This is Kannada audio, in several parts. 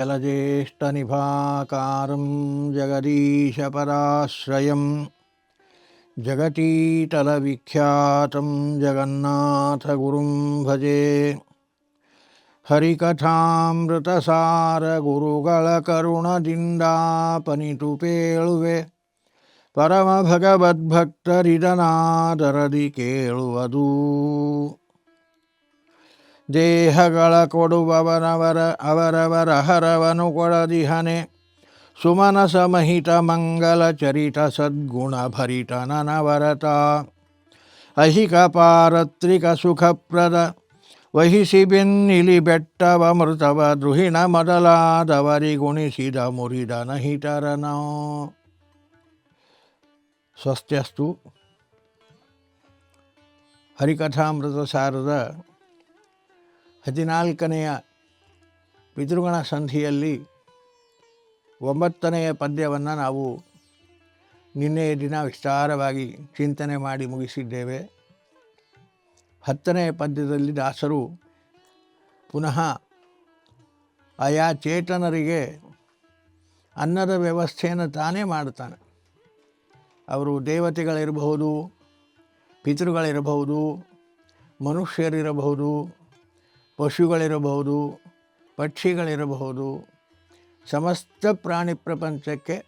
जलज्येष्ठनिभाकारं जगदीशपराश्रयं जगतीतलविख्यातं जगन्नाथगुरुं भजे ಹರಿಕಥಾಮೃತಸಾರ ಗುರುಗಳ ಕರುಣದಿಂದಾಪನಿತು ಪೇಳುವೆ ಪರಮ ಭಗವದ್ಭಕ್ತರಿದನಾದರದಿ ಕೇಳುವುದು ದೇಹಗಳ ಕೊಡುವವನವರ ಅವರವರ ಹರವನು ಕೊಡದಿಹನೆ ಸುಮನಸ ಮಹಿತ ಮಂಗಲ ಚರಿತ ಸದ್ಗುಣ ಭರಿತ ನನವರತ ಅಹಿಕ ಪಾರತ್ರಿಕ ಸುಖಪ್ರದ ವಹಿಸಿ ಬೆನ್ನಿಲಿ ಬೆಟ್ಟವ ಮೃತವ ದ್ರುಹಿಣ ಮೊದಲಾದವರಿಗುಣಿಸಿದ ಮುರಿದ ನಹಿತರನೋ ಸ್ವಸ್ತ್ಯಸ್ತು ಹರಿಕಥಾಮೃತ ಸಾರದ ಹದಿನಾಲ್ಕನೆಯ ಪಿತೃಗಣ ಸಂಧಿಯಲ್ಲಿ ಒಂಬತ್ತನೆಯ ಪದ್ಯವನ್ನು ನಾವು ನಿನ್ನೆಯ ದಿನ ವಿಸ್ತಾರವಾಗಿ ಚಿಂತನೆ ಮಾಡಿ ಮುಗಿಸಿದ್ದೇವೆ. ಹತ್ತನೆಯ ಪದ್ಯದಲ್ಲಿ ದಾಸರು ಪುನಃ ಆಯಾ ಚೇತನರಿಗೆ ಅನ್ನದ ವ್ಯವಸ್ಥೆಯನ್ನು ತಾನೇ ಮಾಡ್ತಾನೆ ಅವರು ದೇವತೆಗಳಿರಬಹುದು, ಪಿತೃಗಳಿರಬಹುದು, ಮನುಷ್ಯರಿರಬಹುದು ಪಶುಗಳಿರಬಹುದು, ಪಕ್ಷಿಗಳಿರಬಹುದು, ಸಮಸ್ತ ಪ್ರಾಣಿ ಪ್ರಪಂಚಕ್ಕೆ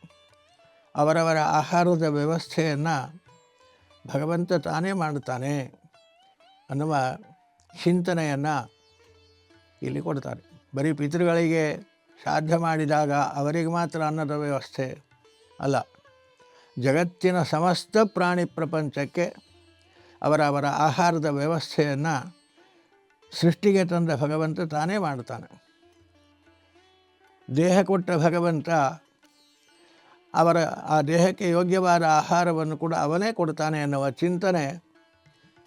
ಅವರವರ ಆಹಾರದ ವ್ಯವಸ್ಥೆಯನ್ನು ಭಗವಂತ ತಾನೇ ಮಾಡುತ್ತಾನೆ ಅನ್ನುವ ಚಿಂತನೆಯನ್ನು ಇಲ್ಲಿ ಕೊಡ್ತಾರೆ. ಬರೀ ಪಿತೃಗಳಿಗೆ ಸಾಧ್ಯ ಮಾಡಿದಾಗ ಅವರಿಗೆ ಮಾತ್ರ ಅನ್ನದ ವ್ಯವಸ್ಥೆ ಅಲ್ಲ. ಜಗತ್ತಿನ ಸಮಸ್ತ ಪ್ರಾಣಿ ಪ್ರಪಂಚಕ್ಕೆ ಅವರ ಅವರ ಆಹಾರದ ವ್ಯವಸ್ಥೆಯನ್ನು ಸೃಷ್ಟಿಗೆ ತಂದ ಭಗವಂತ ತಾನೇ ಮಾಡ್ತಾನೆ ದೇಹ ಕೊಟ್ಟ ಭಗವಂತ ಅವರ ಆ ದೇಹಕ್ಕೆ ಯೋಗ್ಯವಾದ ಆಹಾರವನ್ನು ಕೂಡ ಅವನೇ ಕೊಡ್ತಾನೆ ಎನ್ನುವ ಚಿಂತನೆ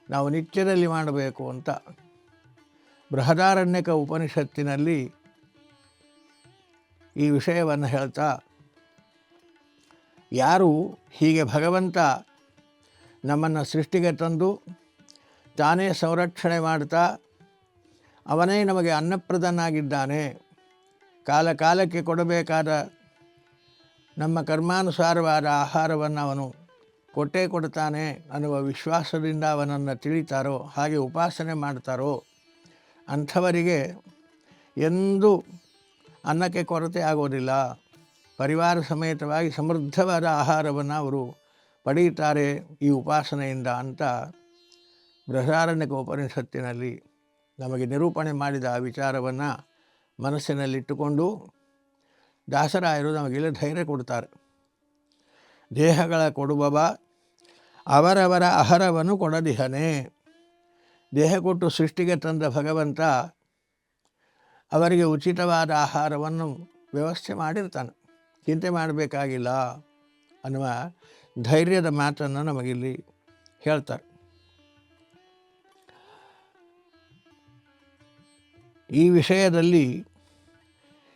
ನಾವು ನಿತ್ಯದಲ್ಲಿ ಮಾಡಬೇಕು ಅಂತ ಬೃಹದಾರಣ್ಯಕ ಉಪನಿಷತ್ತಿನಲ್ಲಿ ಈ ವಿಷಯವನ್ನು ಹೇಳ್ತಾ ಯಾರು ಹೀಗೆ ಭಗವಂತ ನಮ್ಮನ್ನು ಸೃಷ್ಟಿಗೆ ತಂದು ತಾನೇ ಸಂರಕ್ಷಣೆ ಮಾಡ್ತಾ ಅವನೇ ನಮಗೆ ಅನ್ನಪ್ರದನಾಗಿದ್ದಾನೆ ಕಾಲ ಕಾಲಕ್ಕೆ ಕೊಡಬೇಕಾದ ನಮ್ಮ ಕರ್ಮಾನುಸಾರವಾದ ಆಹಾರವನ್ನು ಅವನು ಕೊಟ್ಟೇ ಕೊಡ್ತಾನೆ ಅನ್ನುವ ವಿಶ್ವಾಸದಿಂದ ಅವನನ್ನು ತಿಳಿತಾರೋ, ಹಾಗೆ ಉಪಾಸನೆ ಮಾಡ್ತಾರೋ, ಅಂಥವರಿಗೆ ಎಂದೂ ಅನ್ನಕ್ಕೆ ಕೊರತೆ ಆಗೋದಿಲ್ಲ. ಪರಿವಾರ ಸಮೇತವಾಗಿ ಸಮೃದ್ಧವಾದ ಆಹಾರವನ್ನು ಅವರು ಪಡೆಯುತ್ತಾರೆ ಈ ಉಪಾಸನೆಯಿಂದ ಅಂತ ಬೃಹದಾರಣ್ಯಕ ಉಪನಿಷತ್ತಿನಲ್ಲಿ ನಮಗೆ ನಿರೂಪಣೆ ಮಾಡಿದ ಆ ವಿಚಾರವನ್ನು ಮನಸ್ಸಿನಲ್ಲಿಟ್ಟುಕೊಂಡು ದಾಸರಾಯರು ನಮಗೆಲ್ಲ ಧೈರ್ಯ ಕೊಡ್ತಾರೆ. ದೇಹಗಳ ಕೊಡುವವ ಅವರವರ ಅಹರವನ್ನು ಕೊಡದಿಹನೆ. ದೇಹ ಕೊಟ್ಟು ಸೃಷ್ಟಿಗೆ ತಂದ ಭಗವಂತ ಅವರಿಗೆ ಉಚಿತವಾದ ಆಹಾರವನ್ನು ವ್ಯವಸ್ಥೆ ಮಾಡಿರ್ತಾನೆ. ಚಿಂತೆ ಮಾಡಬೇಕಾಗಿಲ್ಲ ಅನ್ನುವ ಧೈರ್ಯದ ಮಾತನ್ನು ನಮಗಿಲ್ಲಿ ಹೇಳ್ತಾರೆ. ಈ ವಿಷಯದಲ್ಲಿ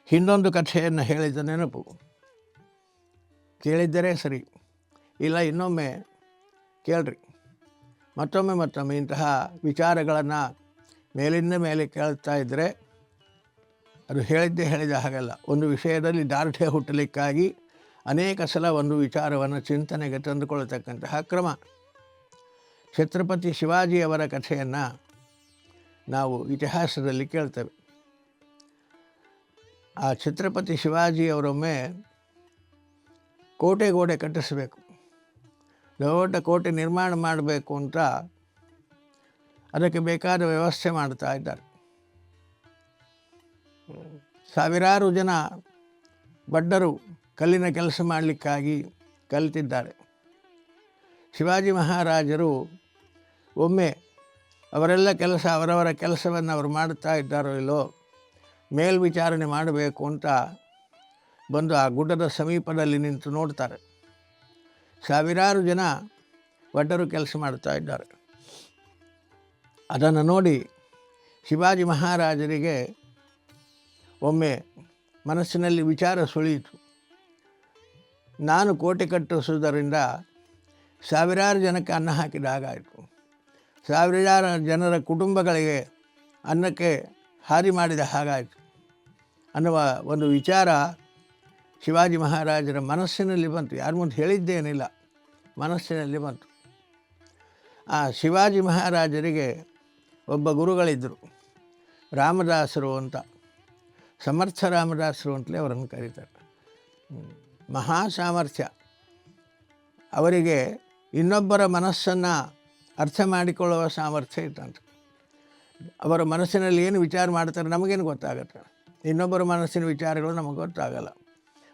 ಹಿಂದೊಂದು ಕಥೆಯನ್ನು ಹೇಳಿದ ನೆನಪು. ಕೇಳಿದ್ದರೆ ಸರಿ, ಇಲ್ಲ ಇನ್ನೊಮ್ಮೆ ಕೇಳ್ರಿ. ಮತ್ತೊಮ್ಮೆ ಮತ್ತೊಮ್ಮೆ ಇಂತಹ ವಿಚಾರಗಳನ್ನು ಮೇಲಿಂದ ಮೇಲೆ ಕೇಳ್ತಾ ಇದ್ದರೆ ಅದು ಹೇಳಿದ್ದೇ ಹೇಳಿದ ಹಾಗಲ್ಲ. ಒಂದು ವಿಷಯದಲ್ಲಿ ದಾರ್ಢ್ಯ ಹುಟ್ಟಲಿಕ್ಕಾಗಿ ಅನೇಕ ಸಲ ಒಂದು ವಿಚಾರವನ್ನು ಚಿಂತನೆಗೆ ತಂದುಕೊಳ್ಳತಕ್ಕಂತಹ ಕ್ರಮ. ಛತ್ರಪತಿ ಶಿವಾಜಿಯವರ ಕಥೆಯನ್ನು ನಾವು ಇತಿಹಾಸದಲ್ಲಿ ಕೇಳ್ತೇವೆ. ಆ ಛತ್ರಪತಿ ಶಿವಾಜಿಯವರೊಮ್ಮೆ ಕೋಟೆ ಗೋಡೆ ಕಟ್ಟಿಸಬೇಕು. ದೊಡ್ಡ ಕೋಟೆ ನಿರ್ಮಾಣ ಮಾಡಬೇಕು ಅಂತ ಅದಕ್ಕೆ ಬೇಕಾದ ವ್ಯವಸ್ಥೆ ಮಾಡ್ತಾ ಇದ್ದಾರೆ. ಸಾವಿರಾರು ಜನ ಬಡ್ಡರು ಕಲ್ಲಿನ ಕೆಲಸ ಮಾಡಲಿಕ್ಕಾಗಿ ಕಲಿತಿದ್ದಾರೆ. ಶಿವಾಜಿ ಮಹಾರಾಜರು ಒಮ್ಮೆ ಅವರೆಲ್ಲ ಕೆಲಸ, ಅವರವರ ಕೆಲಸವನ್ನು ಅವರು ಮಾಡುತ್ತಾ ಇದ್ದಾರೋ ಇಲ್ಲೋ, ಮೇಲ್ವಿಚಾರಣೆ ಮಾಡಬೇಕು ಅಂತ ಬಂದು ಆ ಗುಡ್ಡದ ಸಮೀಪದಲ್ಲಿ ನಿಂತು ನೋಡ್ತಾರೆ. ಸಾವಿರಾರು ಜನ ಒಡ್ಡರು ಕೆಲಸ ಮಾಡ್ತಾ ಇದ್ದಾರೆ. ಅದನ್ನು ನೋಡಿ ಶಿವಾಜಿ ಮಹಾರಾಜರಿಗೆ ಒಮ್ಮೆ ಮನಸ್ಸಿನಲ್ಲಿ ವಿಚಾರ ಸುಳಿಯಿತು. ನಾನು ಕೋಟೆ ಕಟ್ಟಿಸುವುದರಿಂದ ಸಾವಿರಾರು ಜನಕ್ಕೆ ಅನ್ನ ಹಾಕಿದ ಹಾಗಾಯಿತು. ಸಾವಿರಾರು ಜನರ ಕುಟುಂಬಗಳಿಗೆ ಅನ್ನಕ್ಕೆ ಹಾರಿ ಮಾಡಿದ ಹಾಗಾಯಿತು. ಅನ್ನುವ ಒಂದು ವಿಚಾರ ಶಿವಾಜಿ ಮಹಾರಾಜರ ಮನಸ್ಸಿನಲ್ಲಿ ಬಂತು. ಯಾರ ಮುಂದೆ ಹೇಳಿದ್ದೇನಿಲ್ಲ, ಮನಸ್ಸಿನಲ್ಲಿ ಬಂತು. ಆ ಶಿವಾಜಿ ಮಹಾರಾಜರಿಗೆ ಒಬ್ಬ ಗುರುಗಳಿದ್ದರು, ರಾಮದಾಸರು ಅಂತ. ಸಮರ್ಥ ರಾಮದಾಸರು ಅಂತಲೇ ಅವರನ್ನು ಕರೀತಾರೆ. ಮಹಾ ಸಾಮರ್ಥ್ಯ. ಅವರಿಗೆ ಇನ್ನೊಬ್ಬರ ಮನಸ್ಸನ್ನು ಅರ್ಥ ಮಾಡಿಕೊಳ್ಳುವ ಸಾಮರ್ಥ್ಯ ಇತ್ತಂತೆ. ಅವರ ಮನಸ್ಸಿನಲ್ಲಿ ಏನು ವಿಚಾರ ಮಾಡ್ತಾರೆ ನಮಗೇನು ಗೊತ್ತಾಗುತ್ತೆ. ಇನ್ನೊಬ್ಬರ ಮನಸ್ಸಿನ ವಿಚಾರಗಳು ನಮಗೆ ಗೊತ್ತಾಗಲ್ಲ.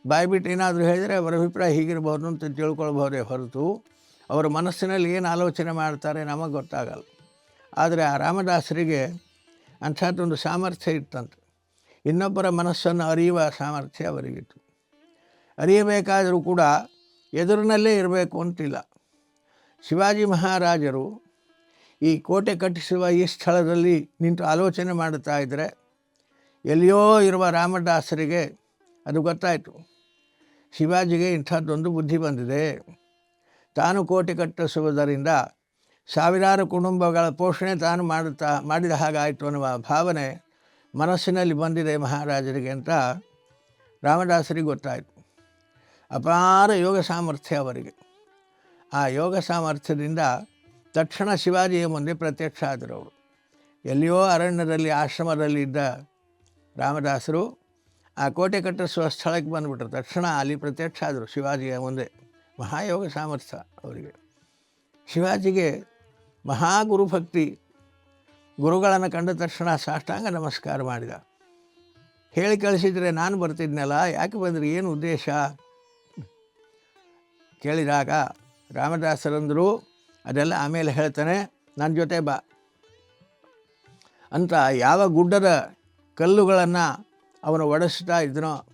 ಬಾಯ್ಬಿಟ್ಟು ಏನಾದರೂ ಹೇಳಿದರೆ ಅವರ ಅಭಿಪ್ರಾಯ ಹೀಗಿರ್ಬೋದು ಅಂತ ತಿಳ್ಕೊಳ್ಬೋದೇ ಹೊರತು ಅವರ ಮನಸ್ಸಿನಲ್ಲಿ ಏನು ಆಲೋಚನೆ ಮಾಡ್ತಾರೆ ನಮಗೆ ಗೊತ್ತಾಗಲ್ಲ. ಆದರೆ ಆ ರಾಮದಾಸರಿಗೆ ಅಂಥದ್ದೊಂದು ಸಾಮರ್ಥ್ಯ ಇತ್ತಂತೆ. ಇನ್ನೊಬ್ಬರ ಮನಸ್ಸನ್ನು ಅರಿಯುವ ಸಾಮರ್ಥ್ಯ ಅವರಿಗಿತ್ತು. ಅರಿಯಬೇಕಾದರೂ ಕೂಡ ಎದುರಿನಲ್ಲೇ ಇರಬೇಕು ಅಂತಿಲ್ಲ. ಶಿವಾಜಿ ಮಹಾರಾಜರು ಈ ಕೋಟೆ ಕಟ್ಟಿಸುವ ಈ ಸ್ಥಳದಲ್ಲಿ ನಿಂತು ಆಲೋಚನೆ ಮಾಡುತ್ತಾ ಇದ್ದರೆ ಎಲ್ಲಿಯೋ ಇರುವ ರಾಮದಾಸರಿಗೆ ಅದು ಗೊತ್ತಾಯಿತು. ಶಿವಾಜಿಗೆ ಇಂಥದ್ದೊಂದು ಬುದ್ಧಿ ಬಂದಿದೆ. ತಾನು ಕೋಟೆ ಕಟ್ಟಿಸುವುದರಿಂದ ಸಾವಿರಾರು ಕುಟುಂಬಗಳ ಪೋಷಣೆ ತಾನು ಮಾಡುತ್ತಾ, ಮಾಡಿದ ಹಾಗಾಯಿತು ಅನ್ನುವ ಭಾವನೆ ಮನಸ್ಸಿನಲ್ಲಿ ಬಂದಿದೆ ಮಹಾರಾಜರಿಗೆ ಅಂತ ರಾಮದಾಸರಿಗೆ ಗೊತ್ತಾಯಿತು. ಅಪಾರ ಯೋಗ ಸಾಮರ್ಥ್ಯ ಅವರಿಗೆ. ಆ ಯೋಗ ಸಾಮರ್ಥ್ಯದಿಂದ ತಕ್ಷಣ ಶಿವಾಜಿಯ ಮುಂದೆ ಪ್ರತ್ಯಕ್ಷ ಆದರು ಅವರು. ಎಲ್ಲಿಯೋ ಅರಣ್ಯದಲ್ಲಿ ಆಶ್ರಮದಲ್ಲಿ ಇದ್ದ ರಾಮದಾಸರು ಆ ಕೋಟೆ ಕಟ್ಟಿಸುವ ಸ್ಥಳಕ್ಕೆ ಬಂದುಬಿಟ್ರು. ತಕ್ಷಣ ಅಲ್ಲಿ ಪ್ರತ್ಯಕ್ಷ ಆದರು ಶಿವಾಜಿಯ ಮುಂದೆ. ಮಹಾಯೋಗ ಸಾಮರ್ಥ್ಯ ಅವರಿಗೆ. ಶಿವಾಜಿಗೆ ಮಹಾಗುರುಭಕ್ತಿ ಗುರುಗಳನ್ನು ಕಂಡ ತಕ್ಷಣ ಸಾಷ್ಟಾಂಗ ನಮಸ್ಕಾರ ಮಾಡಿದ. ಹೇಳಿ ಕಳಿಸಿದರೆ ನಾನು ಬರ್ತಿದ್ನಲ್ಲ, ಯಾಕೆ ಬಂದರೆ, ಏನು ಉದ್ದೇಶ? ಕೇಳಿದಾಗ ರಾಮದಾಸರಂದರು ಅದೆಲ್ಲ ಆಮೇಲೆ ಹೇಳ್ತಾನೆ ನನ್ನ ಜೊತೆ ಬಾ. ಅಂತ ಯಾವ ಗುಡ್ಡದ ಕಲ್ಲುಗಳನ್ನು ಅವನು ಒಡಿಸ್ತಾ ಇದ್ದನೋ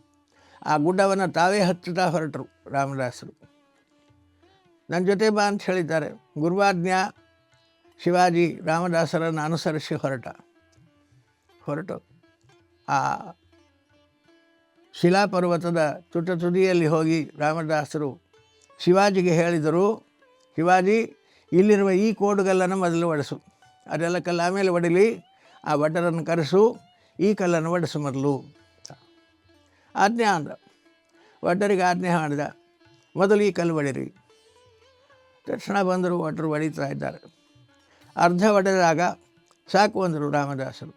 ಆ ಗುಡ್ಡವನ್ನು ತಾವೇ ಹತ್ತುತ್ತಾ ಹೊರಟರು ರಾಮದಾಸರು. ನನ್ನ ಜೊತೆ ಬಾ ಅಂತ ಹೇಳಿದ್ದಾರೆ. ಗುರುವಾಜ್ಞಾ ಶಿವಾಜಿ ರಾಮದಾಸರನ್ನು ಅನುಸರಿಸಿ ಹೊರಟ. ಹೊರಟು. ಆ ಶಿಲಾಪರ್ವತದ ತುಟ ತುದಿಯಲ್ಲಿ ಹೋಗಿ ರಾಮದಾಸರು ಶಿವಾಜಿಗೆ ಹೇಳಿದರು, ಶಿವಾಜಿ, ಇಲ್ಲಿರುವ ಈ ಕೋಡುಗಲ್ಲನ್ನು ಮೊದಲು ಒಡಿಸು. ಅದೆಲ್ಲ ಕಲ್ಲು ಆಮೇಲೆ ಒಡಿಲಿ. ಆ ಭಟ್ಟರನ್ನು ಕರೆಸು, ಈ ಕಲ್ಲನ್ನು ಒಡಿಸು ಮೊದಲು. ಆಜ್ಞೆ ಅಂದ ಒಡ್ಡರಿಗೆ ಆಜ್ಞೆ ಮಾಡಿದ, ಮೊದಲು ಈ ಕಲ್ಲು ಒಡಿರಿ. ತಕ್ಷಣ ಬಂದರು ಒಟ್ಟರು ಹೊಡಿತಾ ಇದ್ದಾರೆ. ಅರ್ಧ ಒಡೆದಾಗ ಸಾಕು ಅಂದರು ರಾಮದಾಸರು.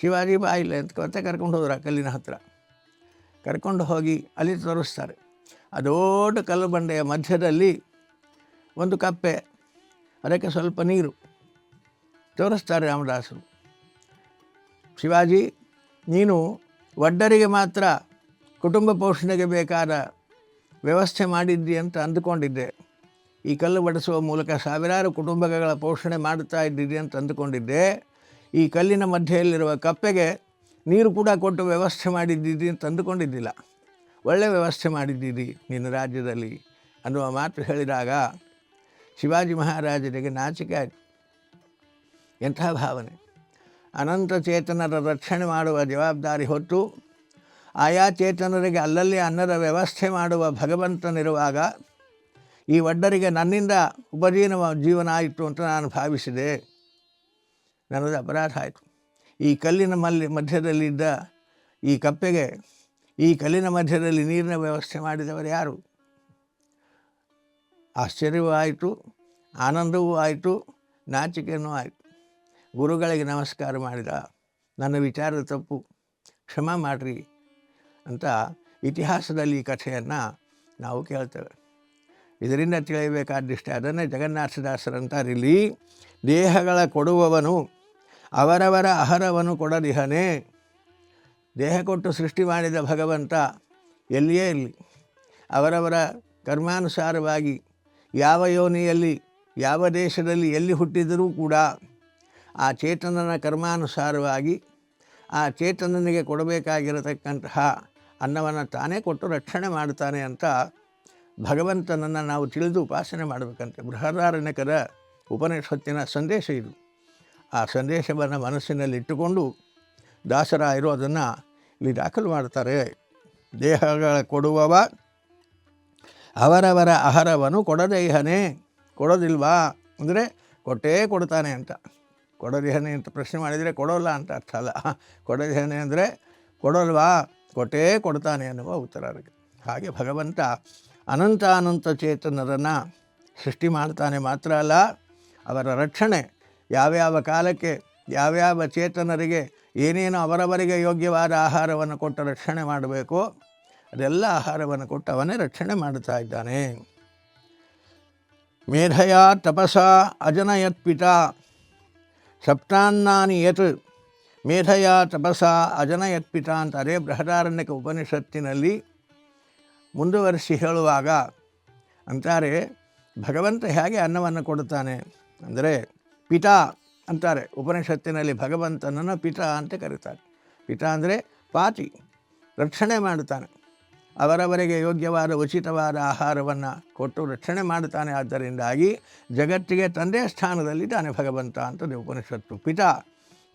ಶಿವಾಜಿ ಬಾಯಿಲ್ಲ ಅಂತ ಮತ್ತೆ ಕರ್ಕೊಂಡು ಹೋದ್ರು ಕಲ್ಲಿನ ಹತ್ರ. ಕರ್ಕೊಂಡು ಹೋಗಿ ಅಲ್ಲಿ ತೋರಿಸ್ತಾರೆ. ಆ ದೊಡ್ಡ ಕಲ್ಲು ಬಂಡೆಯ ಮಧ್ಯದಲ್ಲಿ ಒಂದು ಕಪ್ಪೆ, ಅದಕ್ಕೆ ಸ್ವಲ್ಪ ನೀರು ತೋರಿಸ್ತಾರೆ ರಾಮದಾಸರು. ಶಿವಾಜಿ, ನೀನು ಒಡ್ಡರಿಗೆ ಮಾತ್ರ ಕುಟುಂಬ ಪೋಷಣೆಗೆ ಬೇಕಾದ ವ್ಯವಸ್ಥೆ ಮಾಡಿದ್ದಿ ಅಂತ ಅಂದುಕೊಂಡಿದ್ದೆ. ಈ ಕಲ್ಲು ಬಡಿಸುವ ಮೂಲಕ ಸಾವಿರಾರು ಕುಟುಂಬಗಳ ಪೋಷಣೆ ಮಾಡುತ್ತಾ ಇದ್ದಿದೆ ಅಂತ ಅಂದುಕೊಂಡಿದ್ದೆ. ಈ ಕಲ್ಲಿನ ಮಧ್ಯೆಯಲ್ಲಿರುವ ಕಪ್ಪೆಗೆ ನೀರು ಕೂಡ ಕೊಟ್ಟು ವ್ಯವಸ್ಥೆ ಮಾಡಿದ್ದಿದ್ದಿ ಅಂತ ಅಂದುಕೊಂಡಿದ್ದಿಲ್ಲ. ಒಳ್ಳೆಯ ವ್ಯವಸ್ಥೆ ಮಾಡಿದ್ದೀರಿ ನಿನ್ನ ರಾಜ್ಯದಲ್ಲಿ ಅನ್ನುವ ಮಾತು ಹೇಳಿದಾಗ ಶಿವಾಜಿ ಮಹಾರಾಜರಿಗೆ ನಾಚಿಕೆ ಆಯಿತು ಎಂಥ ಭಾವನೆ. ಅನಂತ ಚೇತನರ ರಕ್ಷಣೆ ಮಾಡುವ ಜವಾಬ್ದಾರಿ ಹೊತ್ತು ಆಯಾ ಚೇತನರಿಗೆ ಅಲ್ಲಲ್ಲಿ ಅನ್ನದ ವ್ಯವಸ್ಥೆ ಮಾಡುವ ಭಗವಂತನಿರುವಾಗ ಈ ಒಡ್ಡರಿಗೆ ನನ್ನಿಂದ ಉಪಜೀವನ ಜೀವನ ಆಯಿತು ಅಂತ ನಾನು ಭಾವಿಸಿದೆ. ನನ್ನದು ಅಪರಾಧ ಆಯಿತು. ಈ ಕಲ್ಲಿನ ಮಲ್ಲಿ ಮಧ್ಯದಲ್ಲಿದ್ದ ಈ ಕಪ್ಪೆಗೆ ಈ ಕಲ್ಲಿನ ಮಧ್ಯದಲ್ಲಿ ನೀರಿನ ವ್ಯವಸ್ಥೆ ಮಾಡಿದವರು ಯಾರು? ಆಶ್ಚರ್ಯವೂ ಆಯಿತು, ಆನಂದವೂ ಆಯಿತು ನಾಚಿಕೆಯೂ ಆಯಿತು. ಗುರುಗಳಿಗೆ ನಮಸ್ಕಾರ ಮಾಡಿದ, ನನ್ನ ವಿಚಾರದ ತಪ್ಪು, ಕ್ಷಮ ಮಾಡಿರಿ ಅಂತ ಇತಿಹಾಸದಲ್ಲಿ ಈ ಕಥೆಯನ್ನು ನಾವು ಕೇಳ್ತೇವೆ. ಇದರಿಂದ ತಿಳಿಯಬೇಕಾದಿಷ್ಟೇ, ಅದನ್ನೇ ಜಗನ್ನಾಥದಾಸರಂತಾರಿಲ್ಲಿ, ದೇಹಗಳ ಕೊಡುವವನು, ಅವರವರ ಅಹರವನ್ನು ಕೊಡದಿಹನೇ ದೇಹ ಕೊಟ್ಟು ಸೃಷ್ಟಿ ಮಾಡಿದ ಭಗವಂತ ಎಲ್ಲಿಯೇ ಇರಲಿ, ಅವರವರ ಕರ್ಮಾನುಸಾರವಾಗಿ ಯಾವ ಯೋನಿಯಲ್ಲಿ, ಯಾವ ದೇಶದಲ್ಲಿ ಎಲ್ಲಿ ಹುಟ್ಟಿದರೂ ಕೂಡ ಆ ಚೇತನನ ಕರ್ಮಾನುಸಾರವಾಗಿ ಆ ಚೇತನನಿಗೆ ಕೊಡಬೇಕಾಗಿರತಕ್ಕಂತಹ ಅನ್ನವನ್ನು ತಾನೇ ಕೊಟ್ಟು ರಕ್ಷಣೆ ಮಾಡ್ತಾನೆ ಅಂತ ಭಗವಂತನನ್ನು ನಾವು ತಿಳಿದು ಉಪಾಸನೆ ಮಾಡಬೇಕಂತೆ. ಬೃಹದಾರಣ್ಯಕರ ಉಪನಿಷತ್ತಿನ ಸಂದೇಶ ಇದು. ಆ ಸಂದೇಶವನ್ನು ಮನಸ್ಸಿನಲ್ಲಿ ಇಟ್ಟುಕೊಂಡು ಇರೋದನ್ನು ಇಲ್ಲಿ ದಾಖಲು ಮಾಡ್ತಾರೆ. ದೇಹಗಳ ಕೊಡುವವ, ಅವರವರ ಆಹಾರವನ್ನು ಕೊಡದೇಹನೇ, ಕೊಡೋದಿಲ್ವಾ? ಅಂದರೆ ಕೊಟ್ಟೇ ಕೊಡ್ತಾನೆ ಅಂತ. ಕೊಡದೇಹನೆ ಅಂತ ಪ್ರಶ್ನೆ ಮಾಡಿದರೆ ಕೊಡೋಲ್ಲ ಅಂತ ಅರ್ಥ ಅಲ್ಲ. ಕೊಡದೇಹನೆ ಅಂದರೆ ಕೊಡೋಲ್ವಾ? ಕೊಟ್ಟೇ ಕೊಡ್ತಾನೆ ಅನ್ನುವ ಉತ್ತರ ಅದಕ್ಕೆ. ಹಾಗೆ ಭಗವಂತ ಅನಂತ ಅನಂತ ಚೇತನರನ್ನು ಸೃಷ್ಟಿ ಮಾಡ್ತಾನೆ ಮಾತ್ರ ಅಲ್ಲ, ಅವರ ರಕ್ಷಣೆ, ಯಾವ್ಯಾವ ಕಾಲಕ್ಕೆ, ಯಾವ್ಯಾವ ಚೇತನರಿಗೆ ಏನೇನು ಅವರವರಿಗೆ ಯೋಗ್ಯವಾದ ಆಹಾರವನ್ನು ಕೊಟ್ಟು ರಕ್ಷಣೆ ಮಾಡಬೇಕು, ಅದೆಲ್ಲ ಆಹಾರವನ್ನು ಕೊಟ್ಟು ಅವನೇ ರಕ್ಷಣೆ ಮಾಡುತ್ತಾ ಇದ್ದಾನೆ. ಮೇಧಯ ತಪಸ ಅಜನಯತ್ ಪಿತ ಸಪ್ತಾನ್ನಾನಿ ಯತ್ ಮೇಧಯ ತಪಸ ಅಜನಯತ್ ಪಿತ ಅಂತಾರೆ ಬೃಹದಾರಣ್ಯಕ ಉಪನಿಷತ್ತಿನಲ್ಲಿ ಮುಂದುವರಿಸಿ ಹೇಳುವಾಗ ಅಂತಾರೆ, ಭಗವಂತ ಹೇಗೆ ಅನ್ನವನ್ನು ಕೊಡುತ್ತಾನೆ ಅಂದರೆ, ಪಿತ ಅಂತಾರೆ. ಉಪನಿಷತ್ತಿನಲ್ಲಿ ಭಗವಂತನನ್ನು ಪಿತ ಅಂತ ಕರೀತಾರೆ. ಪಿತ ಅಂದರೆ ಪಾತಿ, ರಕ್ಷಣೆ ಮಾಡುತ್ತಾನೆ. ಅವರವರಿಗೆ ಯೋಗ್ಯವಾದ, ಉಚಿತವಾದ ಆಹಾರವನ್ನು ಕೊಟ್ಟು ರಕ್ಷಣೆ ಮಾಡುತ್ತಾನೆ. ಆದ್ದರಿಂದಾಗಿ ಜಗತ್ತಿಗೆ ತಂದೆ ಸ್ಥಾನದಲ್ಲಿದ್ದಾನೆ ಭಗವಂತ ಅಂತದೆ ಉಪನಿಷತ್ತು. ಪಿತ,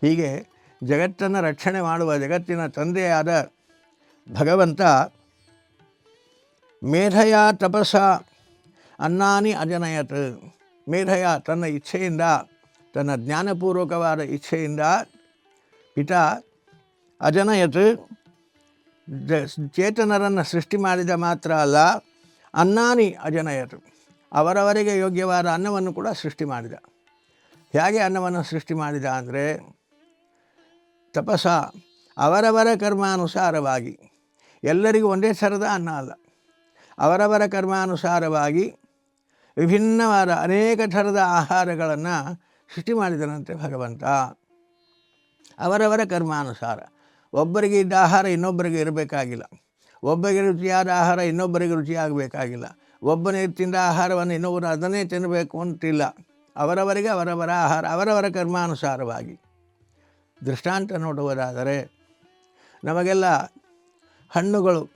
ಹೀಗೆ ಜಗತ್ತನ್ನು ರಕ್ಷಣೆ ಮಾಡುವ ಜಗತ್ತಿನ ತಂದೆಯಾದ ಭಗವಂತ ಮೇಧಯ ತಪಸ ಅನ್ನಾನಿ ಅಜನಯತ್. ಮೇಧಯ ತನ್ನ ಇಚ್ಛೆಯಿಂದ ತನ್ನ ಜ್ಞಾನಪೂರ್ವಕವಾದ ಇಚ್ಛೆಯಿಂದ ಪಿತ ಅಜನಯತ್ ಚೇತನರನ್ನು ಸೃಷ್ಟಿ ಮಾಡಿದ ಮಾತ್ರ ಅಲ್ಲ, ಅನ್ನಾನಿ ಅಜನಯತ್ ಅವರವರಿಗೆ ಯೋಗ್ಯವಾದ ಅನ್ನವನ್ನು ಕೂಡ ಸೃಷ್ಟಿ ಮಾಡಿದ. ಹೇಗೆ ಅನ್ನವನ್ನು ಸೃಷ್ಟಿ ಮಾಡಿದ ಅಂದರೆ ತಪಸ ಅವರವರ ಕರ್ಮಾನುಸಾರವಾಗಿ, ಎಲ್ಲರಿಗೂ ಒಂದೇ ಥರದ ಅನ್ನ ಅಲ್ಲ, ಅವರವರ ಕರ್ಮಾನುಸಾರವಾಗಿ ವಿಭಿನ್ನವಾದ ಅನೇಕ ಥರದ ಆಹಾರಗಳನ್ನು ಸೃಷ್ಟಿ ಮಾಡಿದನಂತೆ ಭಗವಂತ. ಅವರವರ ಕರ್ಮಾನುಸಾರ. ಒಬ್ಬರಿಗೆ ಇದ್ದ ಆಹಾರ ಇನ್ನೊಬ್ಬರಿಗೆ ಇರಬೇಕಾಗಿಲ್ಲ. ಒಬ್ಬರಿಗೆ ರುಚಿಯಾದ ಆಹಾರ ಇನ್ನೊಬ್ಬರಿಗೆ ರುಚಿಯಾಗಬೇಕಾಗಿಲ್ಲ. ಒಬ್ಬನೇ ತಿಂದ ಆಹಾರವನ್ನು ಇನ್ನೊಬ್ಬರು ಅದನ್ನೇ ತಿನ್ನಬೇಕು ಅಂತಿಲ್ಲ. ಅವರವರಿಗೆ ಅವರವರ ಆಹಾರ, ಅವರವರ ಕರ್ಮಾನುಸಾರವಾಗಿ. ದೃಷ್ಟಾಂತ ನೋಡುವುದಾದರೆ, ನಮಗೆಲ್ಲ ಹಣ್ಣುಗಳು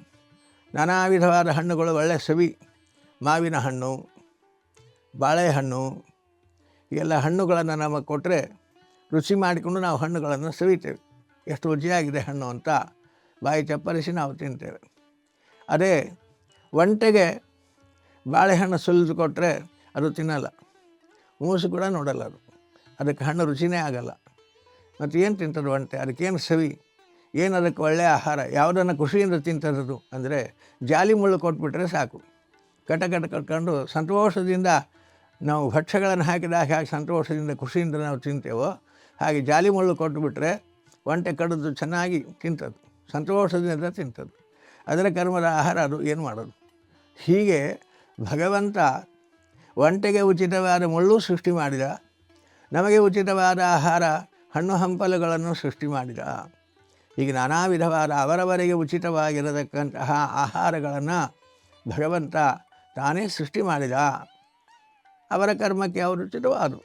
ನಾನಾ ವಿಧವಾದ ಹಣ್ಣುಗಳು ಒಳ್ಳೆಯ ಸವಿ. ಮಾವಿನ ಹಣ್ಣು, ಬಾಳೆಹಣ್ಣು ಎಲ್ಲ ಹಣ್ಣುಗಳನ್ನು ನಮಗೆ ಕೊಟ್ಟರೆ ರುಚಿ ಮಾಡಿಕೊಂಡು ನಾವು ಹಣ್ಣುಗಳನ್ನು ಸವಿತೇವೆ. ಎಷ್ಟು ರುಚಿಯಾಗಿದೆ ಹಣ್ಣು ಅಂತ ಬಾಯಿ ಚಪ್ಪರಿಸಿ ನಾವು ತಿಂತೇವೆ. ಅದೇ ಒಂಟೆಗೆ ಬಾಳೆಹಣ್ಣು ಸುಲಿದು ಕೊಟ್ಟರೆ ಅದು ತಿನ್ನಲ್ಲ. ಮೂಸು ಕೂಡ ನೋಡಲ್ಲ ಅದು. ಅದಕ್ಕೆ ಹಣ್ಣು ರುಚಿನೇ ಆಗಲ್ಲ. ಮತ್ತು ಏನು ತಿಂತದ್ದು ಒಂಟೆ? ಅದಕ್ಕೇನು ಸವಿ? ಏನು ಅದಕ್ಕೆ ಒಳ್ಳೆಯ ಆಹಾರ? ಯಾವುದನ್ನು ಖುಷಿಯಿಂದ ತಿಂತದ್ದು? ಅಂದರೆ ಜಾಲಿ ಮುಳ್ಳು ಕೊಟ್ಬಿಟ್ರೆ ಸಾಕು. ಕಟ ಕಟ ಕಟ್ಕೊಂಡು ಸಂತೋಷದಿಂದ ನಾವು ಭಕ್ಷ್ಯಗಳನ್ನು ಹಾಕಿದಾಗ ಹಾಗೆ ಸಂತೋಷದಿಂದ ಖುಷಿಯಿಂದ ನಾವು ತಿಂತೇವೋ, ಹಾಗೆ ಜಾಲಿ ಮುಳ್ಳು ಕೊಟ್ಟುಬಿಟ್ರೆ ಒಂಟೆ ಕಡಿದು ಚೆನ್ನಾಗಿ ತಿಂತದ್ದು, ಸಂತೋಷದಿಂದ ತಿಂತದ್ದು. ಅದರ ಕರ್ಮದ ಆಹಾರ ಅದು, ಏನು ಮಾಡೋದು? ಹೀಗೆ ಭಗವಂತ ಒಂಟೆಗೆ ಉಚಿತವಾದ ಮುಳ್ಳು ಸೃಷ್ಟಿ ಮಾಡಿದ, ನಮಗೆ ಉಚಿತವಾದ ಆಹಾರ ಹಣ್ಣು ಹಂಪಲುಗಳನ್ನು ಸೃಷ್ಟಿ ಮಾಡಿದ. ಈಗ ನಾನಾ ವಿಧವಾದ ಅವರವರಿಗೆ ಉಚಿತವಾಗಿರತಕ್ಕಂತಹ ಆಹಾರಗಳನ್ನು ಭಗವಂತ ತಾನೇ ಸೃಷ್ಟಿ ಮಾಡಿದ. ಅವರ ಕರ್ಮಕ್ಕೆ ಅವರು ಉಚಿತವಾದರು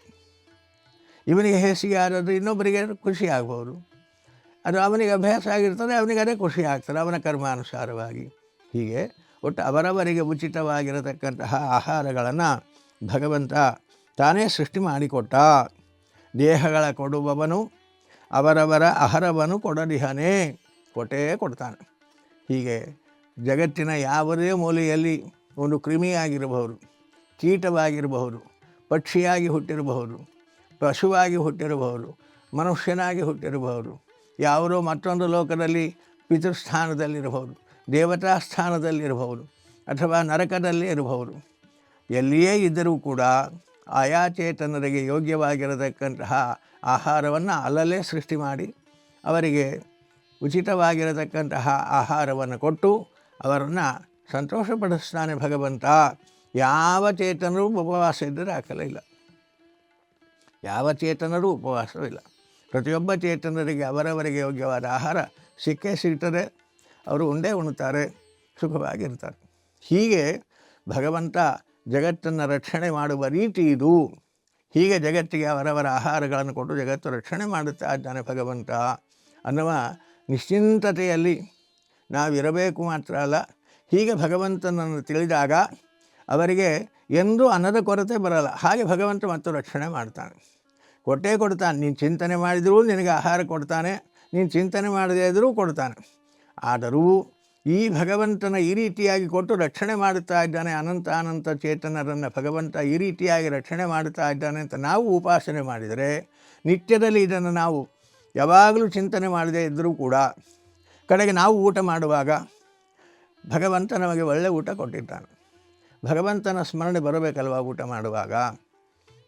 ಇವನಿಗೆ ಹೇಸಿಗೆ ಇನ್ನೊಬ್ಬರಿಗೆ ಖುಷಿ ಆಗ್ಬೋದು ಅದು ಅವನಿಗೆ ಅಭ್ಯಾಸ ಆಗಿರ್ತದೆ, ಅವನಿಗೆ ಅದೇ ಖುಷಿ ಆಗ್ತದೆ ಅವನ ಕರ್ಮಾನುಸಾರವಾಗಿ. ಹೀಗೆ ಒಟ್ಟು ಅವರವರಿಗೆ ಉಚಿತವಾಗಿರತಕ್ಕಂತಹ ಆಹಾರಗಳನ್ನು ಭಗವಂತ ತಾನೇ ಸೃಷ್ಟಿ ಮಾಡಿಕೊಟ್ಟ. ದೇಹಗಳ ಕೊಡುವವನು, ಅವರವರ ಆಹಾರವನ್ನು ಕೊಡದಿಹನೇ ಕೊಟ್ಟೇ ಕೊಡ್ತಾನೆ. ಹೀಗೆ ಜಗತ್ತಿನ ಯಾವುದೇ ಮೂಲೆಯಲ್ಲಿ ಒಂದು ಕ್ರಿಮಿಯಾಗಿರಬಹುದು ಕೀಟವಾಗಿರಬಹುದು ಪಕ್ಷಿಯಾಗಿ ಹುಟ್ಟಿರಬಹುದು, ಪಶುವಾಗಿ ಹುಟ್ಟಿರಬಹುದು, ಮನುಷ್ಯನಾಗಿ ಹುಟ್ಟಿರಬಹುದು ಯಾವುದೋ ಮತ್ತೊಂದು ಲೋಕದಲ್ಲಿ ಪಿತೃಸ್ಥಾನದಲ್ಲಿರಬಹುದು, ದೇವತಾ ಸ್ಥಾನದಲ್ಲಿರಬಹುದು ಅಥವಾ ನರಕದಲ್ಲಿ ಇರಬಹುದು. ಎಲ್ಲಿಯೇ ಇದ್ದರೂ ಕೂಡ ಆಯಾಚೇತನರಿಗೆ ಯೋಗ್ಯವಾಗಿರತಕ್ಕಂತಹ ಆಹಾರವನ್ನು ಅಲ್ಲಲ್ಲೇ ಸೃಷ್ಟಿ ಮಾಡಿ ಅವರಿಗೆ ಉಚಿತವಾಗಿರತಕ್ಕಂತಹ ಆಹಾರವನ್ನು ಕೊಟ್ಟು ಅವರನ್ನು ಸಂತೋಷಪಡಿಸ್ತಾನೆ ಭಗವಂತ. ಯಾವ ಚೇತನರು ಉಪವಾಸ ಇದ್ದರೆ ಹಾಕಲಿಲ್ಲ ಯಾವ ಚೇತನರೂ ಉಪವಾಸವಿಲ್ಲ ಪ್ರತಿಯೊಬ್ಬ ಚೇತನರಿಗೆ ಅವರವರಿಗೆ ಯೋಗ್ಯವಾದ ಆಹಾರ ಸಿಕ್ಕೇ ಸಿಗ್ತದೆ. ಅವರು ಉಂಡೇ ಉಣ್ತಾರೆ ಸುಖವಾಗಿರ್ತಾರೆ. ಹೀಗೆ ಭಗವಂತ ಜಗತ್ತನ್ನು ರಕ್ಷಣೆ ಮಾಡುವ ರೀತಿ ಇದು. ಹೀಗೆ ಜಗತ್ತಿಗೆ ಅವರವರ ಆಹಾರಗಳನ್ನು ಕೊಟ್ಟು ಜಗತ್ತು ರಕ್ಷಣೆ ಮಾಡುತ್ತಾ ಇದ್ದಾನೆ ಭಗವಂತ ಅನ್ನುವ ನಿಶ್ಚಿಂತತೆಯಲ್ಲಿ ನಾವಿರಬೇಕು ಮಾತ್ರ ಅಲ್ಲ. ಹೀಗೆ ಭಗವಂತನನ್ನು ತಿಳಿದಾಗ ಅವರಿಗೆ ಎಂದೂ ಅನ್ನದ ಕೊರತೆ ಬರಲ್ಲ. ಹಾಗೆ ಭಗವಂತ ಮತ್ತು ರಕ್ಷಣೆ ಮಾಡ್ತಾನೆ. ಕೊಟ್ಟೇ ಕೊಡ್ತಾನೆ. ನೀನು ಚಿಂತನೆ ಮಾಡಿದರೂ ನಿನಗೆ ಆಹಾರ ಕೊಡ್ತಾನೆ. ನೀನು ಚಿಂತನೆ ಮಾಡದೇ ಇದ್ದರೂ ಕೊಡ್ತಾನೆ. ಆದರೂ ಈ ಭಗವಂತನ ಈ ರೀತಿಯಾಗಿ ಕೊಟ್ಟು ರಕ್ಷಣೆ ಮಾಡುತ್ತಾ ಇದ್ದಾನೆ, ಅನಂತ ಅನಂತ ಚೇತನರನ್ನು ಭಗವಂತ ಈ ರೀತಿಯಾಗಿ ರಕ್ಷಣೆ ಮಾಡುತ್ತಾ ಇದ್ದಾನೆ ಅಂತ ನಾವು ಉಪಾಸನೆ ಮಾಡಿದರೆ, ನಿತ್ಯದಲ್ಲಿ ಇದನ್ನು ನಾವು ಯಾವಾಗಲೂ ಚಿಂತನೆ ಮಾಡದೇ ಇದ್ದರೂ ಕೂಡ, ಕಡೆಗೆ ನಾವು ಊಟ ಮಾಡುವಾಗ ಭಗವಂತ ನಮಗೆ ಒಳ್ಳೆ ಊಟ ಕೊಟ್ಟಿದ್ದಾನೆ. ಭಗವಂತನ ಸ್ಮರಣೆ ಬರಬೇಕಲ್ವ ಊಟ ಮಾಡುವಾಗ?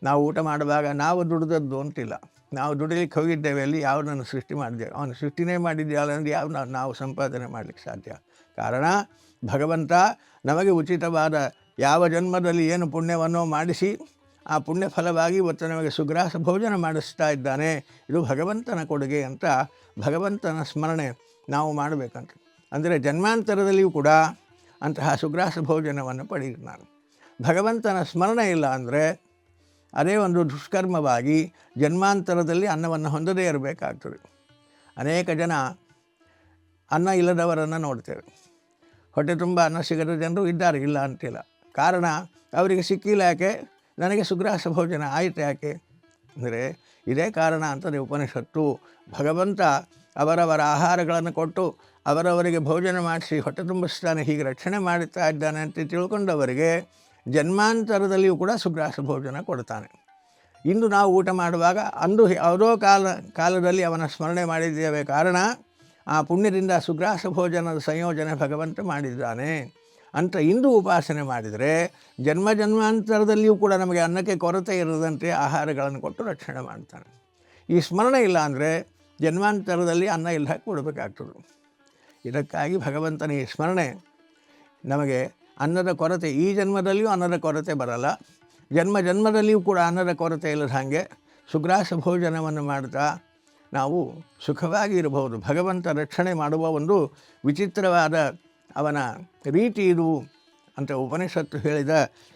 ನಾವು ಊಟ ಮಾಡುವಾಗ ನಾವು ದುಡಿದದ್ದು ಅಂತಿಲ್ಲ ನಾವು ದುಡಿಲಿಕ್ಕೆ ಹೋಗಿದ್ದೇವೆ, ಅಲ್ಲಿ ಯಾವನನ್ನು ಸೃಷ್ಟಿ ಮಾಡಿದ್ದೇವೆ ಅವನು ಸೃಷ್ಟಿನೇ ಮಾಡಿದ್ಯಲ್ಲ ಅಂದರೆ ಯಾವ ನಾವು ಸಂಪಾದನೆ ಮಾಡಲಿಕ್ಕೆ ಸಾಧ್ಯ? ಕಾರಣ, ಭಗವಂತ ನಮಗೆ ಉಚಿತವಾದ ಯಾವ ಜನ್ಮದಲ್ಲಿ ಏನು ಪುಣ್ಯವನ್ನೋ ಮಾಡಿಸಿ, ಆ ಪುಣ್ಯ ಫಲವಾಗಿ ಇವತ್ತು ನಮಗೆ ಸುಗ್ರಾಸ ಭೋಜನ ಮಾಡಿಸ್ತಾ ಇದ್ದಾನೆ. ಇದು ಭಗವಂತನ ಕೊಡುಗೆ ಅಂತ ಭಗವಂತನ ಸ್ಮರಣೆ ನಾವು ಮಾಡಬೇಕಂತ. ಅಂದರೆ ಜನ್ಮಾಂತರದಲ್ಲಿಯೂ ಕೂಡ ಅಂತಹ ಸುಗ್ರಾಸ ಭೋಜನವನ್ನು ಪಡೆಯಿರಿ ನಾನು ಭಗವಂತನ ಸ್ಮರಣೆ ಇಲ್ಲ ಅಂದರೆ ಅದೇ ಒಂದು ದುಷ್ಕರ್ಮವಾಗಿ ಜನ್ಮಾಂತರದಲ್ಲಿ ಅನ್ನವನ್ನು ಹೊಂದದೇ ಇರಬೇಕಾಗ್ತದೆ. ಅನೇಕ ಜನ ಅನ್ನ ಇಲ್ಲದವರನ್ನು ನೋಡ್ತೇವೆ. ಹೊಟ್ಟೆ ತುಂಬ ಅನ್ನ ಸಿಗದ ಜನರು ಇದ್ದಾರೆ, ಇಲ್ಲ ಅಂತಿಲ್ಲ. ಕಾರಣ ಅವರಿಗೆ ಸಿಕ್ಕಿಲ್ಲ ಯಾಕೆ? ನನಗೆ ಸುಗ್ರಾಸ ಭೋಜನ ಆಯಿತು ಯಾಕೆ? ಅಂದರೆ ಇದೇ ಕಾರಣ ಅಂತದೆ ಉಪನಿಷತ್ತು ಭಗವಂತ ಅವರವರ ಆಹಾರಗಳನ್ನು ಕೊಟ್ಟು ಅವರವರಿಗೆ ಭೋಜನ ಮಾಡಿಸಿ ಹೊಟ್ಟೆ ತುಂಬಿಸ್ತಾನೆ, ಹೀಗೆ ರಕ್ಷಣೆ ಮಾಡುತ್ತಾ ಇದ್ದಾನೆ ಅಂತ ತಿಳ್ಕೊಂಡವರಿಗೆ ಜನ್ಮಾಂತರದಲ್ಲಿಯೂ ಕೂಡ ಸುಗ್ರಾಸ ಭೋಜನ ಕೊಡ್ತಾನೆ. ಇಂದು ನಾವು ಊಟ ಮಾಡುವಾಗ ಅಂದು ಯಾವುದೋ ಕಾಲ, ಕಾಲದಲ್ಲಿ ಅವನ ಸ್ಮರಣೆ ಮಾಡಿದ್ದೇವೆ ಕಾರಣ ಆ ಪುಣ್ಯದಿಂದ ಸುಗ್ರಾಸ ಭೋಜನದ ಸಂಯೋಜನೆ ಭಗವಂತ ಮಾಡಿದ್ದಾನೆ. ಅಂತ ಇಂದು ಉಪಾಸನೆ ಮಾಡಿದರೆ ಜನ್ಮ ಜನ್ಮಾಂತರದಲ್ಲಿಯೂ ಕೂಡ ನಮಗೆ ಅನ್ನಕ್ಕೆ ಕೊರತೆ ಇರದಂತೆ ಆಹಾರಗಳನ್ನು ಕೊಟ್ಟು ರಕ್ಷಣೆ ಮಾಡ್ತಾನೆ. ಈ ಸ್ಮರಣೆ ಇಲ್ಲ ಅಂದರೆ ಜನ್ಮಾಂತರದಲ್ಲಿ ಅನ್ನ ಇಲ್ಲ ಕೊಡಬೇಕಾಗ್ತದೆ. ಇದಕ್ಕಾಗಿ ಭಗವಂತನ ಸ್ಮರಣೆ. ನಮಗೆ ಅನ್ನದ ಕೊರತೆ, ಈ ಜನ್ಮದಲ್ಲಿಯೂ ಅನ್ನದ ಕೊರತೆ ಬರಲ್ಲ. ಜನ್ಮ ಜನ್ಮದಲ್ಲಿಯೂ ಕೂಡ ಅನ್ನದ ಕೊರತೆ ಇಲ್ಲದ ಹಾಗೆ ಸುಗ್ರಾಸ ಭೋಜನವನ್ನು ಮಾಡ್ತಾ ನಾವು ಸುಖವಾಗಿ ಇರಬಹುದು. ಭಗವಂತ ರಕ್ಷಣೆ ಮಾಡುವ ಒಂದು ವಿಚಿತ್ರವಾದ ಅವನ ರೀತಿ ಇದು ಅಂತ ಉಪನಿಷತ್ತು ಹೇಳಿದ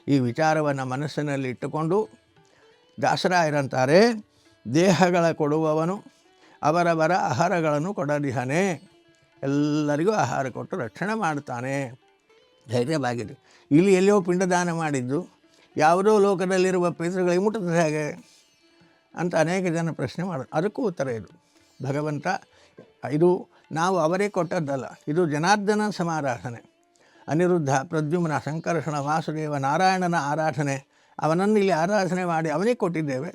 ಈ ವಿಚಾರವನ್ನು ಮನಸ್ಸಿನಲ್ಲಿ ಇಟ್ಟುಕೊಂಡು ದಾಸರಾಯರಂತಾರೆ, ದೇಹಗಳ ಕೊಡುವವನು ಅವರವರ ಆಹಾರಗಳನ್ನು ಕೊಡದಿಹನೆ. ಎಲ್ಲರಿಗೂ ಆಹಾರ ಕೊಟ್ಟು ರಕ್ಷಣೆ ಮಾಡ್ತಾನೆ ಧೈರ್ಯವಾಗಿದೆ ಇಲ್ಲಿ ಎಲ್ಲಿಯೋ ಪಿಂಡದಾನ ಮಾಡಿದ್ದು, ಯಾವುದೋ ಲೋಕದಲ್ಲಿರುವ ಪಿತೃಗಳಿಗೆ ಮುಟ್ಟದ ಹೇಗೆ ಅಂತ ಅನೇಕ ಜನ ಪ್ರಶ್ನೆ ಮಾಡೋದು ಅದಕ್ಕೂ ಉತ್ತರ ಇದು. ಭಗವಂತ, ಇದು ನಾವು ಅವರೇ ಕೊಟ್ಟದ್ದಲ್ಲ, ಇದು ಜನಾರ್ದನ ಸಮಾರಾಧನೆ. ಅನಿರುದ್ಧ, ಪ್ರದ್ಯುಮ್ನ ಸಂಕರ್ಷಣ ವಾಸುದೇವ, ನಾರಾಯಣನ ಆರಾಧನೆ, ಅವನನ್ನು ಇಲ್ಲಿ ಆರಾಧನೆ ಮಾಡಿ ಅವನೇ ಕೊಟ್ಟಿದ್ದೇವೆ.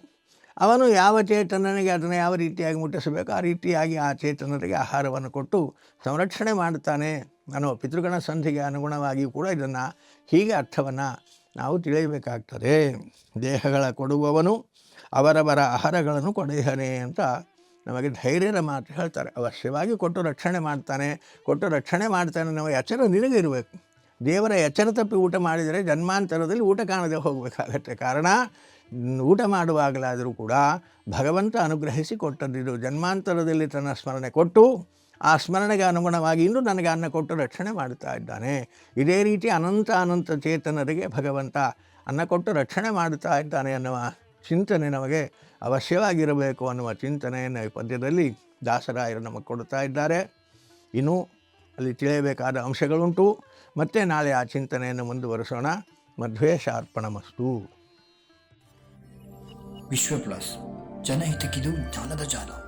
ಅವನು ಯಾವ ಚೇತನನಿಗೆ ಅದನ್ನು ಯಾವ ರೀತಿಯಾಗಿ ಮುಟ್ಟಿಸಬೇಕು, ಆ ರೀತಿಯಾಗಿ ಆ ಚೇತನರಿಗೆ ಆಹಾರವನ್ನು ಕೊಟ್ಟು ಸಂರಕ್ಷಣೆ ಮಾಡುತ್ತಾನೆ ಅನ್ನೋ ಪಿತೃಗಣ ಸಂಧಿಗೆ ಅನುಗುಣವಾಗಿ ಕೂಡ ಇದನ್ನು ಹೀಗೆ ಅರ್ಥವನ್ನು ನಾವು ತಿಳಿಯಬೇಕಾಗ್ತದೆ. ದೇಹಗಳ ಕೊಡುವವನು ಅವರವರ ಆಹಾರಗಳನ್ನು ಕೊಡೆಯನೆ ಅಂತ ನಮಗೆ ಧೈರ್ಯದ ಮಾತು ಹೇಳ್ತಾರೆ. ಅವಶ್ಯವಾಗಿ ಕೊಟ್ಟು ರಕ್ಷಣೆ ಮಾಡ್ತಾನೆ. ಕೊಟ್ಟು ರಕ್ಷಣೆ ಮಾಡ್ತಾನೆ ನಾವು ಎಚ್ಚರ ನಿನಗೆ ಇರಬೇಕು ದೇವರ ಎಚ್ಚರ ತಪ್ಪಿ ಊಟ ಮಾಡಿದರೆ ಜನ್ಮಾಂತರದಲ್ಲಿ ಊಟ ಕಾಣದೆ ಹೋಗಬೇಕಾಗತ್ತೆ. ಕಾರಣ ಊಟ ಮಾಡುವಾಗಲಾದರೂ ಕೂಡ ಭಗವಂತ ಅನುಗ್ರಹಿಸಿ ಕೊಟ್ಟದ್ದಿದು ಜನ್ಮಾಂತರದಲ್ಲಿ ತನ್ನ ಸ್ಮರಣೆ ಕೊಟ್ಟು ಆ ಸ್ಮರಣೆಗೆ ಅನುಗುಣವಾಗಿ ಇಂದು ನನಗೆ ಅನ್ನ ಕೊಟ್ಟು ರಕ್ಷಣೆ ಮಾಡುತ್ತಾ ಇದ್ದಾನೆ. ಇದೇ ರೀತಿ ಅನಂತ ಅನಂತ ಚೇತನರಿಗೆ ಭಗವಂತ ಅನ್ನ ಕೊಟ್ಟು ರಕ್ಷಣೆ ಮಾಡುತ್ತಾ ಇದ್ದಾನೆ ಅನ್ನುವ ಚಿಂತನೆ ನಮಗೆ ಅವಶ್ಯವಾಗಿರಬೇಕು ಅನ್ನುವ ಚಿಂತನೆಯನ್ನು ಈ ಪದ್ಯದಲ್ಲಿ ದಾಸರಾಯರು ನಮಗೆ ಕೊಡುತ್ತಾ ಇದ್ದಾರೆ. ಇನ್ನೂ ಅಲ್ಲಿ ತಿಳಿಯಬೇಕಾದ ಅಂಶಗಳುಂಟು. ಮತ್ತೆ ನಾಳೆ ಆ ಚಿಂತನೆಯನ್ನು ಮುಂದುವರಿಸೋಣ. વિશ્વ પ્લસ જનહિત કીધું જનદ જાનો